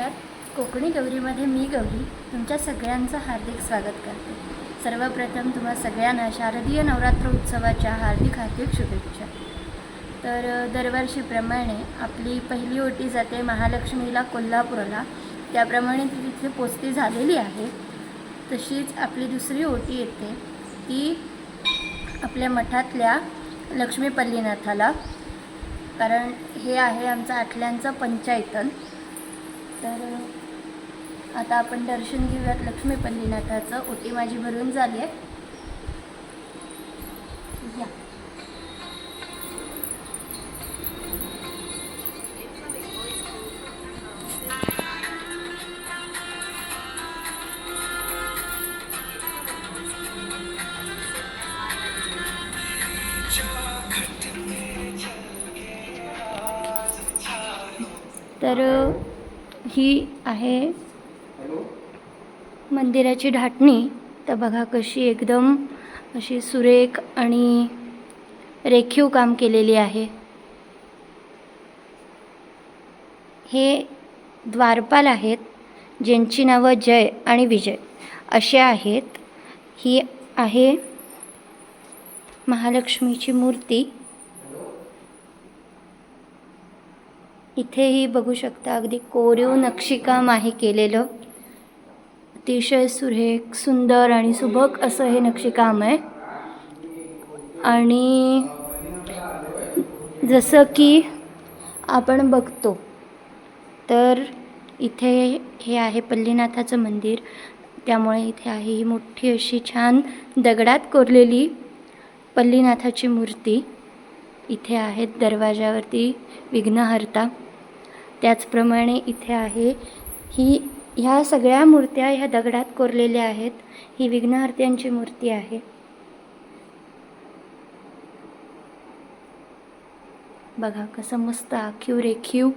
नमस्कार. कोकणी गौरीमध्ये मी गौरी तुमच्या सगळ्यांचं हार्दिक स्वागत करते. सर्वप्रथम तुम्हा सगळ्यांना शारदीय नवरात्र उत्सवाच्या हार्दिक हार्दिक शुभेच्छा. तर दरवर्षीप्रमाणे आपली पहिली ओटी जाते महालक्ष्मीला कोल्हापूरला. त्याप्रमाणे ती तिथे पोचती झालेली आहे. तशीच आपली दुसरी ओटी येते ती आपल्या मठातल्या लक्ष्मीपल्लीनाथाला. कारण हे आहे आमचं आठल्यांचं पंचायतन. तर आता आपण दर्शन घेऊयात लक्ष्मीपल्लीनाथाचं ओटी माझी भरून झाली आहे. या. तर ही आहे मंदिराची ढाटणी. तर बघा कशी एकदम अशी सुरेख आणि रेखीव काम केलेली आहे. हे द्वारपाल आहेत ज्यांची नावं जय आणि विजय असे आहेत. ही आहे महालक्ष्मीची मूर्ती. इथेही बघू शकता अगदी कोरीव नक्षीकाम आहे केलेलं. अतिशय सुरेख सुंदर आणि सुबक असं हे नक्षीकाम आहे आणि जसं की आपण बघतो तर इथे हे आहे पल्लीनाथाचं मंदिर. त्यामुळे इथे आहे ही मोठी अशी छान दगडात कोरलेली पल्लीनाथाची मूर्ती. इथे आहेत दरवाजावरती विघ्नहर्ता. त्याचप्रमाणे इथे आहे. ही ह्या सगळ्या मूर्त्या ह्या दगडात कोरलेल्या आहेत. ही विघ्नहर्त्यांची मूर्ती आहे. बघा कसं मस्त आखीव रेखीव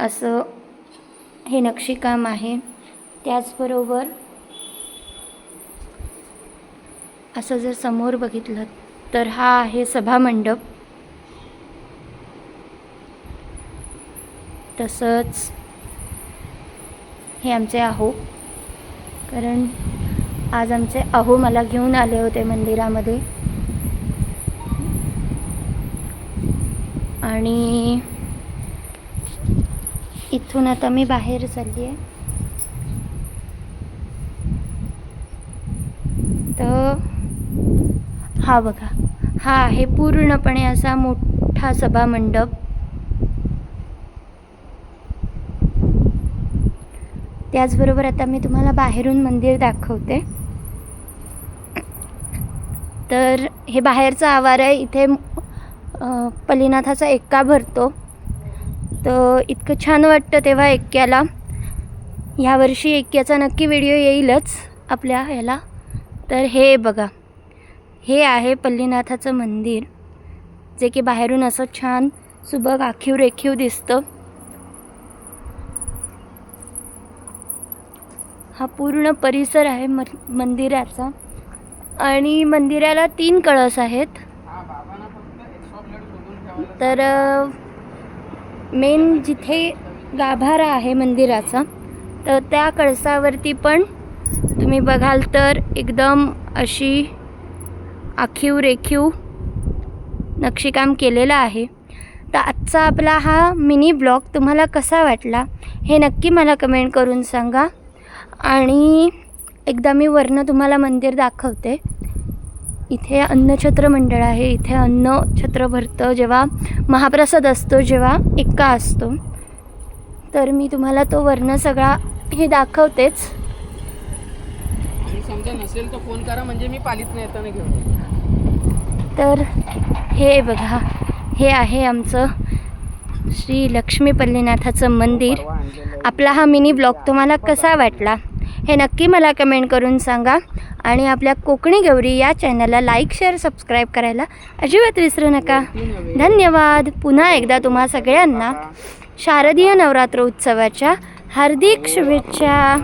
असं हे नक्षीकाम आहे. त्याचबरोबर असं जर समोर बघितलं तर हा आहे सभामंडप. तसंच हे आमचे आहो. कारण आज आमचे आहो मला घेऊन आले होते मंदिरामध्ये. आणि इथून आता मी बाहेर चालली आहे तर हा बघा हा आहे पूर्णपणे असा मोठा सभामंडप. त्याचबरोबर आता मी तुम्हाला बाहेरून मंदिर दाखवते. तर हे बाहेरचं आवार आहे. इथे पलिनाथाचा पल्लीनाथाचा एक्का भरतो. तर इतकं छान वाटतं तेव्हा एक्क्याला. ह्यावर्षी एक्क्याचा नक्की व्हिडिओ येईलच आपल्या ह्याला. तर हे बघा. हे आहे पल्लीनाथाचं मंदिर. जे की बाहेरून असं छान सुबक आखीव रेखीव दिसतं. हा पूर्ण परिसर आहे म मंदिराचा. आणि मंदिराला तीन कळस आहेत. तर मेन जिथे गाभारा आहे मंदिराचा तर त्या कळसावरती पण तुम्ही बघाल तर एकदम अशी आखीव रेखीव नक्षीकाम केलेलं आहे. तर आजचा आपला हा मिनी ब्लॉग तुम्हाला कसा वाटला हे नक्की मला कमेंट करून सांगा. आणि एकदा मी वरनं तुम्हाला मंदिर दाखवते इथे अन्नछत्र मंडळ आहे इथे अन्न छत्र भरतं जेव्हा महाप्रसाद असतो जेव्हा एक्का असतो तर मी तुम्हाला तो वरनं सगळा हे दाखवतेच समजा नसेल तर फोन करा म्हणजे मी पालीत येताना घेऊन येईन. तर हे बघा हे आहे आमचं श्री लक्ष्मीपल्लीनाथाचं मंदिर परवा आणलेलं आहे. आपला हा मिनी ब्लॉग तुम्हाला कसा वाटला हे नक्की मला कमेंट करून सांगा. आणि आपल्या कोकणी गौरी या चॅनलला लाईक शेअर सबस्क्राईब करायला अजिबात विसरू नका. धन्यवाद. पुन्हा एकदा तुम्हा सगळ्यांना शारदीय नवरात्र उत्सवाच्या हार्दिक शुभेच्छा.